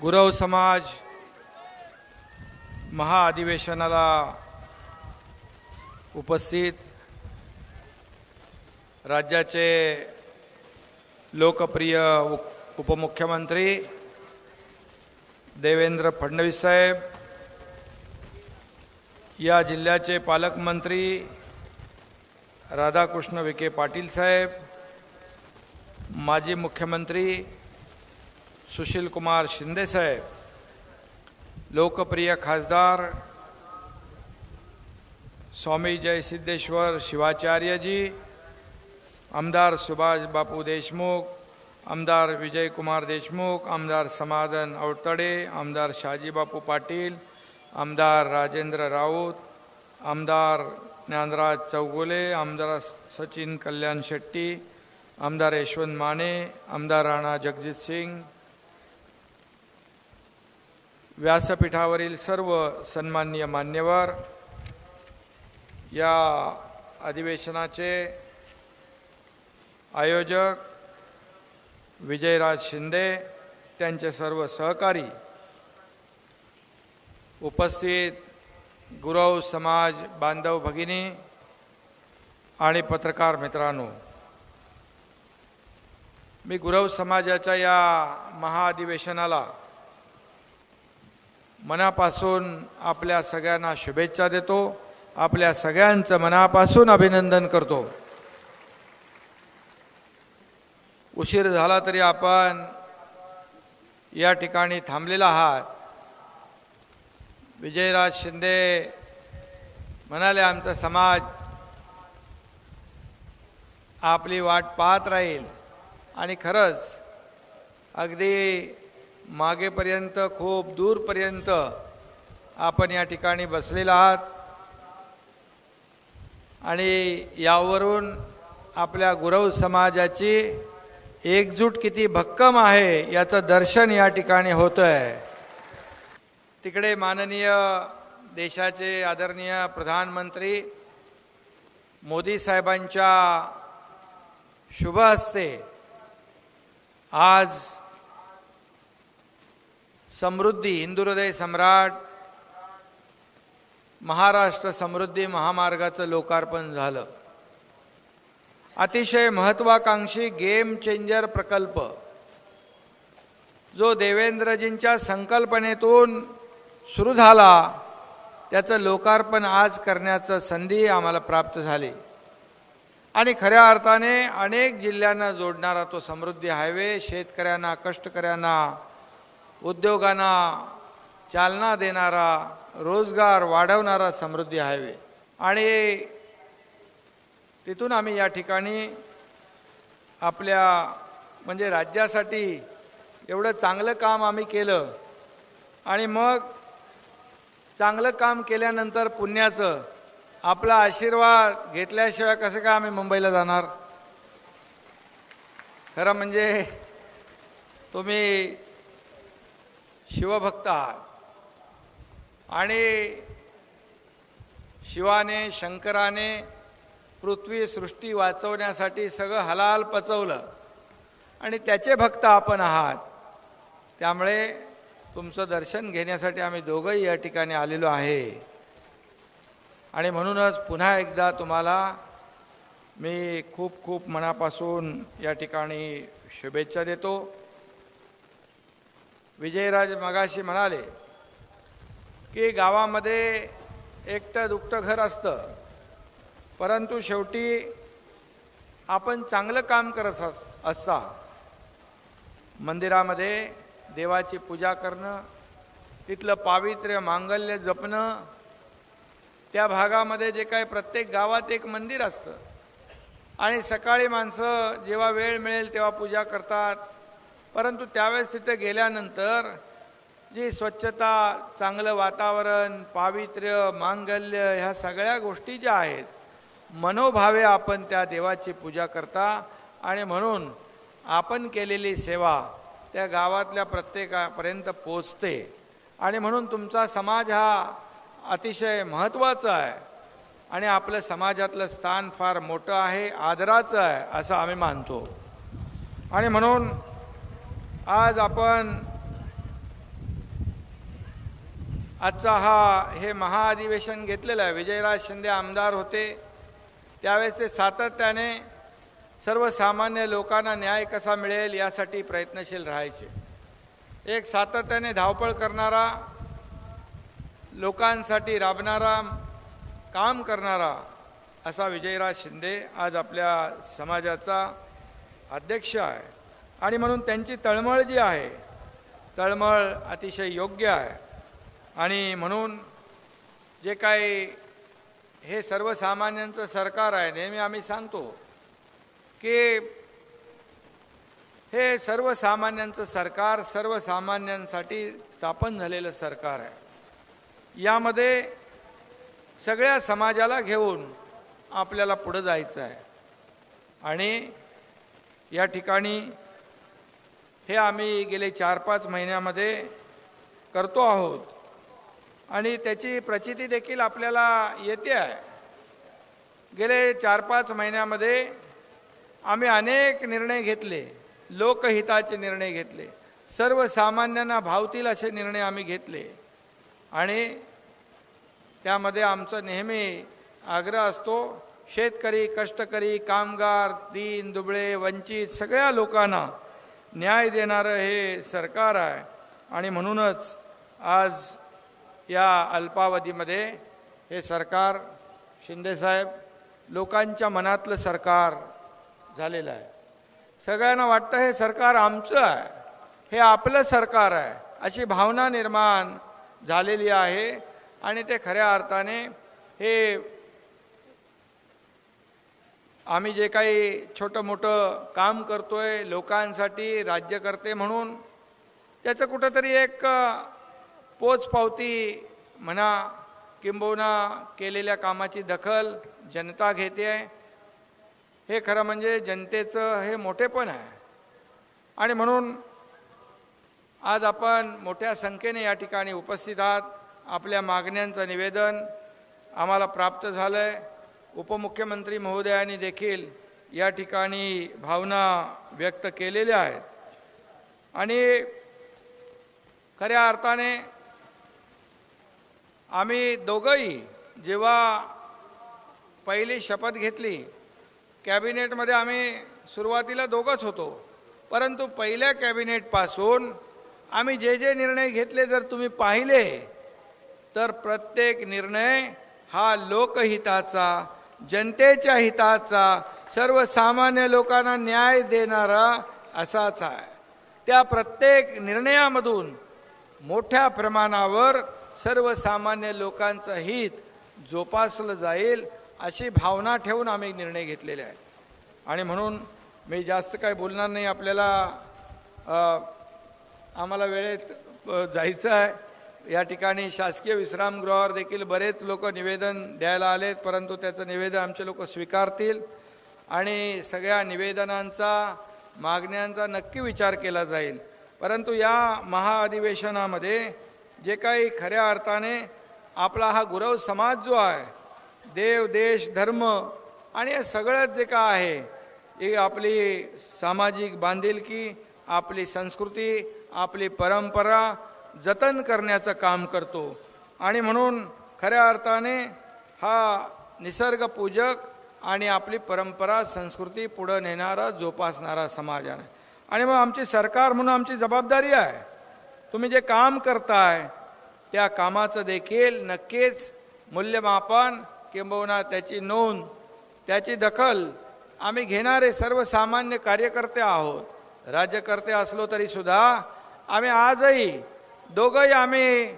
गुरव समाज महाअधिवेशनाला उपस्थित राज्याचे लोकप्रिय उप- उपमुख्यमंत्री देवेंद्र फडणवीस साहेब या जिल्ह्याचे पालकमंत्री राधाकृष्ण विखे पाटील साहेब माजी मुख्यमंत्री सुशील कुमार शिंदे साहेब लोकप्रिय खासदार स्वामी जयसिद्धेश्वर शिवाचार्यजी आमदार सुभाष बापू देशमुख आमदार विजयकुमार देशमुख आमदार समाधान अवतडे आमदार शाजीबापू पाटील आमदार राजेंद्र राऊत आमदार ज्ञानराज चौगुले आमदार सचिन कल्याण शेट्टी आमदार यशवंत माने आमदार राणा जगजित सिंग व्यासपीठावरील सर्व सन्माननीय मान्यवर या अधिवेशनाचे आयोजक विजयराज शिंदे त्यांचे सर्व सहकारी उपस्थित गुरव समाज बांधव भगिनी आणि पत्रकार मित्रांनो मी गुरव समाजाच्या या महाअधिवेशनाला मनापासून आपल्या सगळ्यांना शुभेच्छा देतो. आपल्या सगळ्यांचं मनापासून अभिनंदन करतो. उशीर झाला तरी आपण या ठिकाणी थांबलेला आहात. विजयराज शिंदे म्हणाले आमचा समाज आपली वाट पाहत राहील. आणि खरंच अगदी मागेपर्यंत खूप दूरपर्यंत आपण या ठिकाणी बसलेला आहात. आणि यावरून आपल्या गुरव समाजाची एकजूट किती भक्कम आहे याचं दर्शन या ठिकाणी होतं आहे तिकडे माननीय देशाचे आदरणीय प्रधानमंत्री मोदी साहेबांच्या शुभ हस्ते आज समृद्धी हिंदुहृदय सम्राट महाराष्ट्र समृद्धी महामार्गाचं लोकार्पण झालं. अतिशय महत्वाकांक्षी गेम चेंजर प्रकल्प जो देवेंद्रजींच्या संकल्पनेतून सुरू झाला त्याचं लोकार्पण आज करण्याचं संधी आम्हाला प्राप्त झाली. आणि खऱ्या अर्थाने अनेक जिल्ह्यांना जोडणारा तो समृद्धी हायवे शेतकऱ्यांना कष्टकऱ्यांना उद्योगांना चालना देणारा रोजगार वाढवणारा समृद्धी हायवे. आणि तिथून आम्ही या ठिकाणी आपल्या म्हणजे राज्यासाठी एवढं चांगलं काम आम्ही केलं. आणि मग चांगलं काम केल्यानंतर पुण्याचं आपला आशीर्वाद घेतल्याशिवाय कसं काय आम्ही मुंबईला जाणार? खरं म्हणजे तुम्ही शिवभक्त आहात. आणि शिवाने शंकराने पृथ्वी सृष्टी वाचवण्यासाठी सगळं हलाल पचवलं. आणि त्याचे भक्त आपण आहात. त्यामुळे तुमचं दर्शन घेण्यासाठी आम्ही दोघंही या ठिकाणी आलेलो आहे. आणि म्हणूनच पुन्हा एकदा तुम्हाला मी खूप खूप मनापासून या ठिकाणी शुभेच्छा देतो. विजयराज मगाशी म्हणाले की गावामध्ये एकटं दुकटं घर असतं परंतु शेवटी आपण चांगलं काम करत अस असता. मंदिरामध्ये देवाची पूजा करणं तिथलं पावित्र्य मांगल्य जपणं त्या भागामध्ये जे काय प्रत्येक गावात एक मंदिर असतं. आणि सकाळी माणसं जेव्हा वेळ मिळेल तेव्हा पूजा करतात. परंतु त्यावेळेस तिथे गेल्यानंतर जी स्वच्छता चांगलं वातावरण पावित्र्य मांगल्य ह्या सगळ्या गोष्टी ज्या आहेत मनोभावे आपण त्या देवाची पूजा करता आणि म्हणून आपण केलेली सेवा त्या गावातल्या प्रत्येकापर्यंत पोचते. आणि म्हणून तुमचा समाज हा अतिशय महत्त्वाचा आहे. आणि आपलं समाजातलं स्थान फार मोठं आहे आदराचं आहे असं आम्ही मानतो. आणि म्हणून आज आपण आजचा हा हे महाअधिवेशन घेतलेलं आहे. विजयराज शिंदे आमदार होते. त्यावेळेस ते सातत्याने सर्वसामान्य लोकांना न्याय कसा मिळेल यासाठी प्रयत्नशील राहायचे. एक सातत्याने धावपळ करणारा लोकांसाठी राबणारा काम करणारा असा विजयराज शिंदे आज आपल्या समाजाचा अध्यक्ष आहे. आणि म्हणून त्यांची तळमळ जी आहे तळमळ अतिशय योग्य आहे. आणि म्हणून जे काही हे सर्वसामान्यांचं सरकार आहे नेहमी आम्ही सांगतो की हे सर्वसामान्यांचं सरकार सर्वसामान्यांसाठी स्थापन झालेलं सरकार आहे. यामध्ये सगळ्या समाजाला घेऊन आपल्याला पुढं जायचं आहे. आणि या ठिकाणी हे आम्ही गेले चार पाच महिन्यामध्ये करतो आहोत. आणि त्याची प्रचिती देखील आपल्याला येते आहे. गेले चार पाच महिन्यामध्ये आम्ही अनेक निर्णय घेतले लोकहिताचे निर्णय घेतले सर्वसामान्यांना भावतील असे निर्णय आम्ही घेतले. आणि त्यामध्ये आमचं नेहमी आग्रह असतो शेतकरी कष्टकरी कामगार दीन दुबळे वंचित सगळ्या लोकांना न्याय देणारं हे सरकार आहे. आणि म्हणूनच आज या अल्पावधीमध्ये हे सरकार शिंदेसाहेब लोकांच्या मनातलं सरकार झालेलं आहे. सगळ्यांना वाटतं हे सरकार आमचं आहे. हे आपलं सरकार आहे. अशी भावना निर्माण झालेली आहे. आणि ते खऱ्या अर्थाने हे आम्ही जे काही छोटं मोठं काम करतोय लोकांसाठी राज्यकर्ते म्हणून त्याचं कुठंतरी एक पोचपावती म्हणा किंबहुना केलेल्या कामाची दखल जनता घेते आहे. हे खरं म्हणजे जनतेचं हे मोठेपण आहे. आणि म्हणून आज आपण मोठ्या संख्येने या ठिकाणी उपस्थित आहात. आपल्या मागण्यांचं निवेदन आम्हाला प्राप्त झालं आहे उपमुख्यमंत्री महोदयांनी देखील या ठिकाणी भावना व्यक्त केलेल्या आहेत. आणि खऱ्या अर्थाने आम्ही दोघंही जेव्हा पहिली शपथ घेतली कॅबिनेटमध्ये आम्ही सुरुवातीला दोघंच होतो. परंतु पहिल्या कॅबिनेटपासून आम्ही जे जे निर्णय घेतले जर तुम्ही पाहिले तर प्रत्येक निर्णय हा लोकहिताचा जनतेच्या हिताचा सर्वसामान्य लोकांना न्याय देणारा असाच आहे. त्या प्रत्येक निर्णयामधून मोठ्या प्रमाणावर सर्वसामान्य लोकांचं हित जोपासलं जाईल अशी भावना ठेवून आम्ही निर्णय घेतलेले आहेत आणि म्हणून मी जास्त काय बोलणार नाही. आपल्याला आम्हाला वेळेत जायचं आहे. या ठिकाणी शासकीय विश्रामगृहावर देखील बरेच लोक निवेदन द्यायला आलेत परंतु त्याचं निवेदन आमचे लोक स्वीकारतील. आणि सगळ्या निवेदनांचा मागण्यांचा नक्की विचार केला जाईल. परंतु या महाअधिवेशनामध्ये जे काही खऱ्या अर्थाने आपला हा गुरव समाज जो आहे देव देश धर्म आणि हे सगळंच जे का आहे ही आपली सामाजिक बांधिलकी आपली संस्कृती आपली परंपरा जतन करण्याचं काम करतो. आणि म्हणून खऱ्या अर्थाने हा निसर्गपूजक आणि आपली परंपरा संस्कृती पुढं नेणारा जोपासणारा समाज आहे. आणि मग आमची सरकार म्हणून आमची जबाबदारी आहे. तुम्ही जे काम करताय त्या कामाचं देखील नक्कीच मूल्यमापन किंबहुना त्याची नोंद त्याची दखल आम्ही घेणारे सर्वसामान्य कार्यकर्ते आहोत. राज्यकर्ते असलो तरी सुद्धा आम्ही आजही दोघंही आम्ही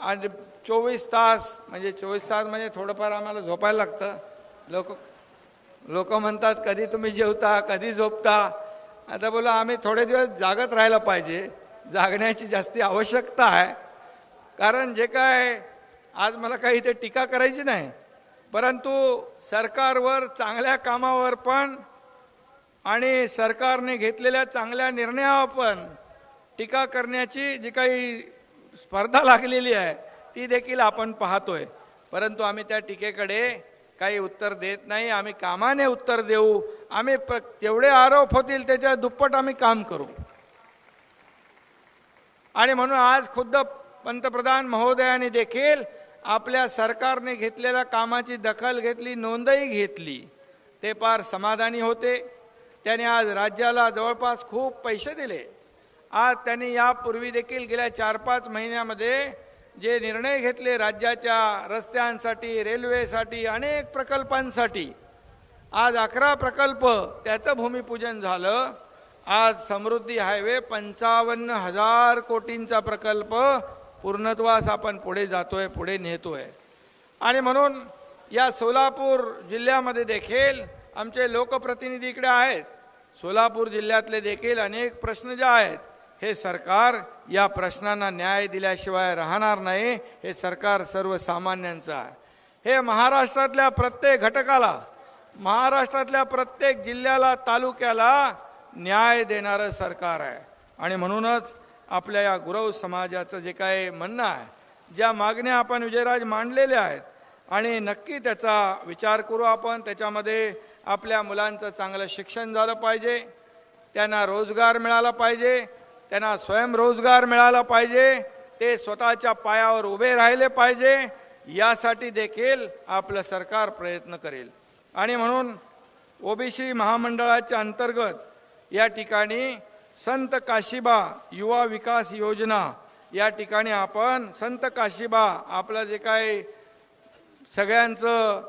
आणि चोवीस तास म्हणजे चोवीस तास म्हणजे थोडंफार आम्हाला झोपायला लागतं. लोक लोक म्हणतात कधी तुम्ही जेवता कधी झोपता? आता बोला आम्ही थोडे दिवस जागत राहायला पाहिजे. जागण्याची जास्ती आवश्यकता आहे. कारण जे काय आज मला काही इथे टीका करायची नाही. परंतु सरकारवर चांगल्या कामावर पण आणि सरकारने घेतलेल्या चांगल्या निर्णयावर पण टीका करण्याची जी काही स्पर्धा लागलेली आहे ती देखील आपण पाहतोय. परंतु आम्ही त्या टीकेकडे काही उत्तर देत नाही. आम्ही कामाने उत्तर देऊ. आम्ही प- जेवढे आरोप होतील त्याच्या दुप्पट आम्ही काम करू. आणि म्हणून आज खुद्द पंतप्रधान महोदयाने देखील आपल्या सरकारने घेतलेल्या कामाची दखल घेतली नोंदही घेतली. ते फार समाधानी होते. त्याने आज राज्याला जवळपास खूप पैसे दिले. आज त्यांनी यापूर्वी देखील गेल्या चार पाच महिन्यामध्ये जे निर्णय घेतले राज्याच्या रस्त्यांसाठी रेल्वेसाठी अनेक प्रकल्पांसाठी आज अकरा प्रकल्प त्याचं भूमिपूजन झालं. आज समृद्धी हायवे पंचावन्न हजार कोटींचा प्रकल्प पूर्णत्वास आपण पुढे जातोय पुढे नेतोय. आणि म्हणून या सोलापूर जिल्ह्यामध्ये देखील आमचे लोकप्रतिनिधी इकडे आहेत. सोलापूर जिल्ह्यातले देखील अनेक प्रश्न जे आहेत हे सरकार या प्रश्नांना न्याय दिल्याशिवाय राहणार नाही हे सरकार सर्वसामान्यांचं आहे. हे महाराष्ट्रातल्या प्रत्येक घटकाला महाराष्ट्रातल्या प्रत्येक जिल्ह्याला तालुक्याला न्याय देणारं सरकार आहे. आणि म्हणूनच आपल्या या गुरव समाजाचं जे काही म्हणणं आहे ज्या मागण्या आपण विजयराज मांडलेल्या आहेत आणि नक्की त्याचा विचार करू आपण त्याच्यामध्ये आपल्या मुलांचं चांगलं शिक्षण झालं पाहिजे त्यांना रोजगार मिळाला पाहिजे त्यांना स्वयंरोजगार मिळाला पाहिजे ते स्वतःच्या पायावर उभे राहिले पाहिजे यासाठी देखील आपलं सरकार प्रयत्न करेल. आणि म्हणून ओबीसी महामंडळाच्या अंतर्गत या ठिकाणी संत काशिबा युवा विकास योजना या ठिकाणी आपण संत काशिबा आपलं जे काही सगळ्यांचं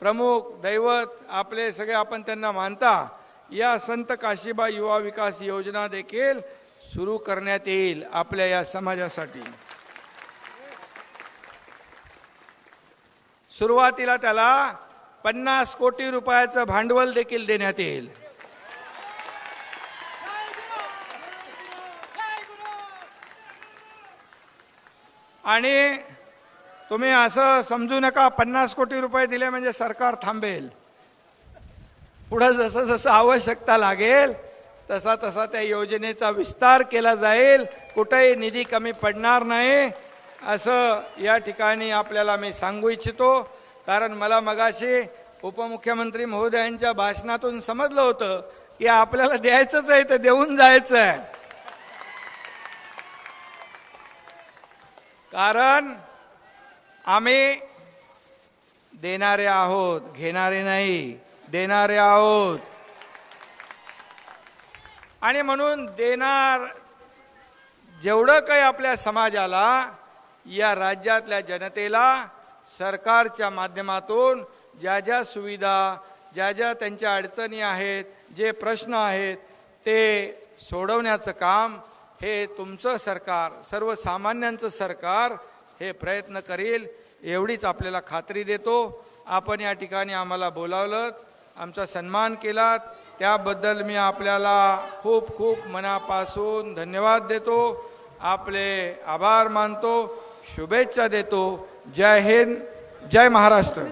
प्रमुख दैवत आपले सगळे आपण त्यांना मानता या संत काशिबा युवा विकास योजना देखील सुरू करण्यात येईल आपल्या या समाजासाठी. सुरुवातीला त्याला पन्नास कोटी रुपयाचं भांडवल देखील देण्यात येईल. आणि तुम्ही असं समजू नका पन्नास कोटी रुपये दिले म्हणजे सरकार थांबेल. पुढं जसं जसं आवश्यकता लागेल तसा तसा त्या योजनेचा विस्तार केला जाईल. कुठेही निधी कमी पडणार नाही. असं या ठिकाणी आपल्याला मी सांगू इच्छितो. कारण मला मगाशी उपमुख्यमंत्री महोदयांच्या भाषणातून समजलं होतं की आपल्याला द्यायचंच आहे तर देऊन जायचं आहे. कारण आम्ही देणारे आहोत घेणारे नाही देणारे आहोत. आणि म्हणून देणार जेवढं काही आपल्या समाजाला या राज्यातल्या जनतेला सरकारच्या माध्यमातून ज्या ज्या सुविधा ज्या ज्या त्यांच्या अडचणी आहेत जे प्रश्न आहेत ते सोडवण्याचं काम हे तुमचं सरकार सर्वसामान्यांचं सरकार हे प्रयत्न करेल एवढीच आपल्याला खात्री देतो. आपण या ठिकाणी आम्हाला बोलावलं आमचा सन्मान केलात. त्याबद्दल मी आपल्याला खूप खूप मनापासून धन्यवाद देतो. आपले आभार मानतो शुभेच्छा देतो. जय हिंद जय महाराष्ट्र.